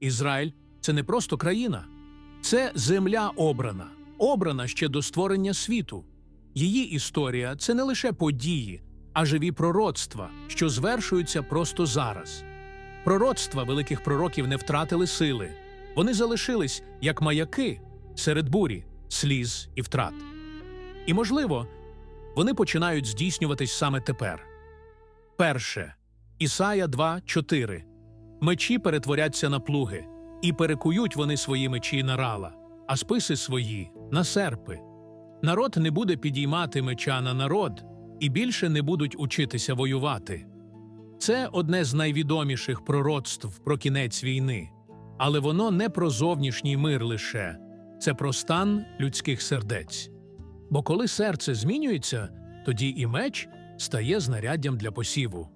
Ізраїль це не просто країна, це земля обрана, обрана ще до створення світу. Її історія це не лише події, а живі пророцтва, що звершуються просто зараз. Пророцтва великих пророків не втратили сили, вони залишились як маяки серед бурі, сліз і втрат. І, можливо, вони починають здійснюватись саме тепер. Перше Ісая 2.4 Мечі перетворяться на плуги, і перекують вони свої мечі на рала, а списи свої на серпи. Народ не буде підіймати меча на народ, і більше не будуть учитися воювати. Це одне з найвідоміших пророцтв про кінець війни, але воно не про зовнішній мир лише, це про стан людських сердець. Бо коли серце змінюється, тоді і меч стає знаряддям для посіву.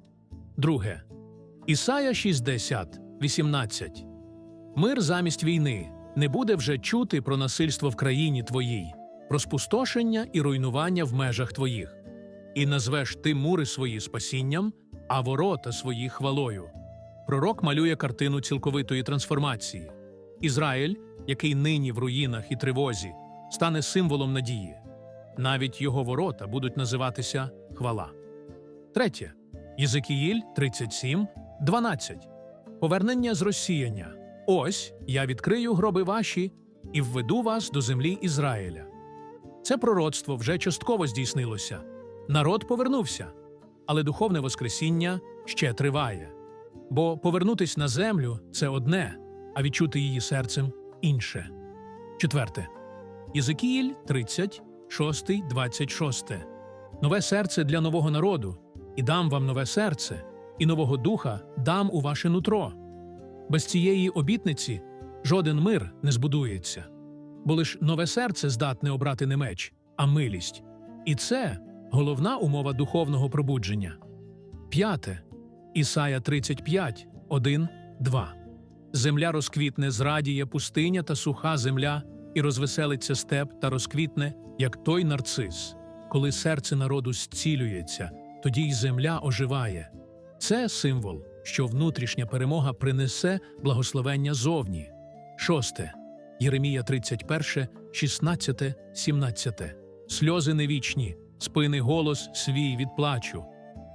Друге. Ісая 60, 18. Мир замість війни не буде вже чути про насильство в країні твоїй, про спустошення і руйнування в межах твоїх. І назвеш ти мури свої спасінням, а ворота свої хвалою. Пророк малює картину цілковитої трансформації. Ізраїль, який нині в руїнах і тривозі, стане символом надії. Навіть його ворота будуть називатися хвала. Третє. Єзикіїль 37, 12. Повернення з розсіяння. Ось я відкрию гроби ваші і введу вас до землі Ізраїля. Це пророцтво вже частково здійснилося. Народ повернувся, але духовне воскресіння ще триває. Бо повернутись на землю це одне, а відчути її серцем інше. Четверте. Єзикіїль 30, 6, 26. Нове серце для нового народу, і дам вам нове серце, і нового духа дам у ваше нутро. Без цієї обітниці жоден мир не збудується, бо лиш нове серце здатне обрати не меч, а милість. І це головна умова духовного пробудження. П'яте. Ісая 35, 1, 2. Земля розквітне, зрадіє пустиня та суха земля, і розвеселиться степ та розквітне, як той нарцис. Коли серце народу зцілюється, тоді й земля оживає. Це символ, що внутрішня перемога принесе благословення зовні. Шосте. Єремія 31, 16, 17. Сльози не вічні, спини голос свій від плачу.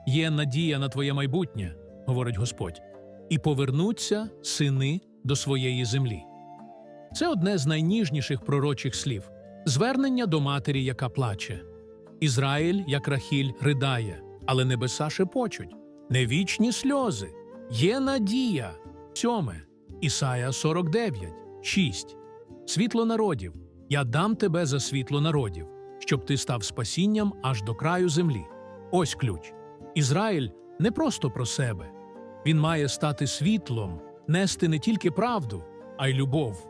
Є надія на твоє майбутнє, говорить Господь, і повернуться сини до своєї землі. Це одне з найніжніших пророчих слів звернення до матері, яка плаче. Ізраїль, як Рахіль, ридає, але небеса шепочуть. Не вічні сльози, є надія. Сьоме. Ісая 49, 6. Світло народів. Я дам тебе за світло народів, щоб ти став спасінням аж до краю землі. Ось ключ. Ізраїль не просто про себе. Він має стати світлом, нести не тільки правду, а й любов.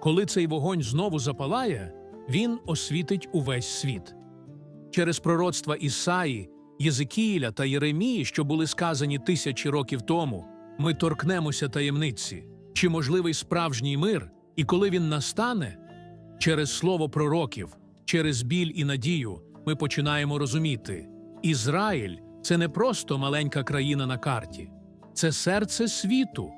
Коли цей вогонь знову запалає, він освітить увесь світ. Через пророцтва Ісаї, Єзикіїля та Єремії, що були сказані тисячі років тому, ми торкнемося таємниці, чи можливий справжній мир, і коли він настане, через слово пророків, через біль і надію, ми починаємо розуміти: Ізраїль це не просто маленька країна на карті, це серце світу.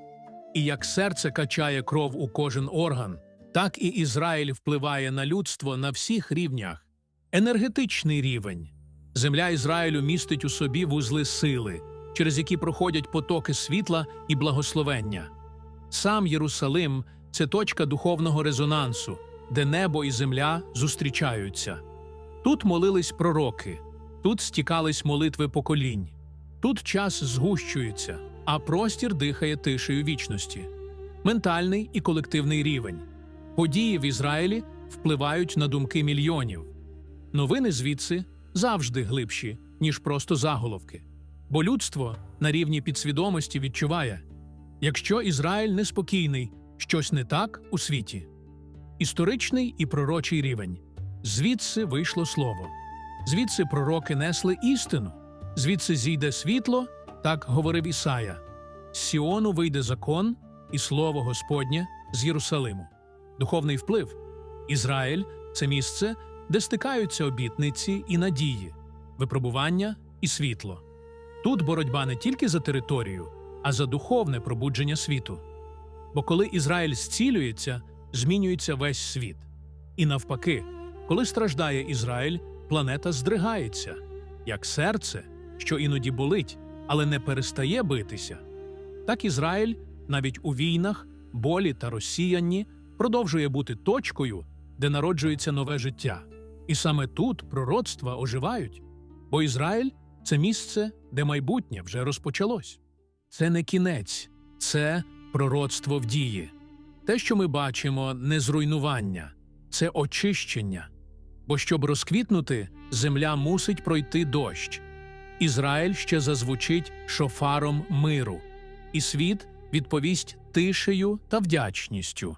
І як серце качає кров у кожен орган, так і Ізраїль впливає на людство на всіх рівнях. Енергетичний рівень. Земля Ізраїлю містить у собі вузли сили, через які проходять потоки світла і благословення. Сам Єрусалим це точка духовного резонансу, де небо і земля зустрічаються. Тут молились пророки, тут стікались молитви поколінь, тут час згущується, а простір дихає тишею вічності. Ментальний і колективний рівень. Події в Ізраїлі впливають на думки мільйонів. Новини звідси завжди глибші, ніж просто заголовки. Бо людство на рівні підсвідомості відчуває, якщо Ізраїль неспокійний, щось не так у світі. Історичний і пророчий рівень. Звідси вийшло слово. Звідси пророки несли істину. Звідси зійде світло, так говорив Ісая. З Сіону вийде закон і слово Господнє з Єрусалиму. Духовний вплив. Ізраїль це місце, де стикаються обітниці і надії, випробування і світло. Тут боротьба не тільки за територію, а за духовне пробудження світу. Бо коли Ізраїль зцілюється, змінюється весь світ. І навпаки, коли страждає Ізраїль, планета здригається, як серце, що іноді болить, але не перестає битися. Так Ізраїль, навіть у війнах, болі та розсіянні, продовжує бути точкою, де народжується нове життя. І саме тут пророцтва оживають, бо Ізраїль це місце, де майбутнє вже розпочалось. Це не кінець, це пророцтво в дії. Те, що ми бачимо, не зруйнування, це очищення. Бо щоб розквітнути, земля мусить пройти дощ. Ізраїль ще зазвучить шофаром миру, і світ відповість тишею та вдячністю.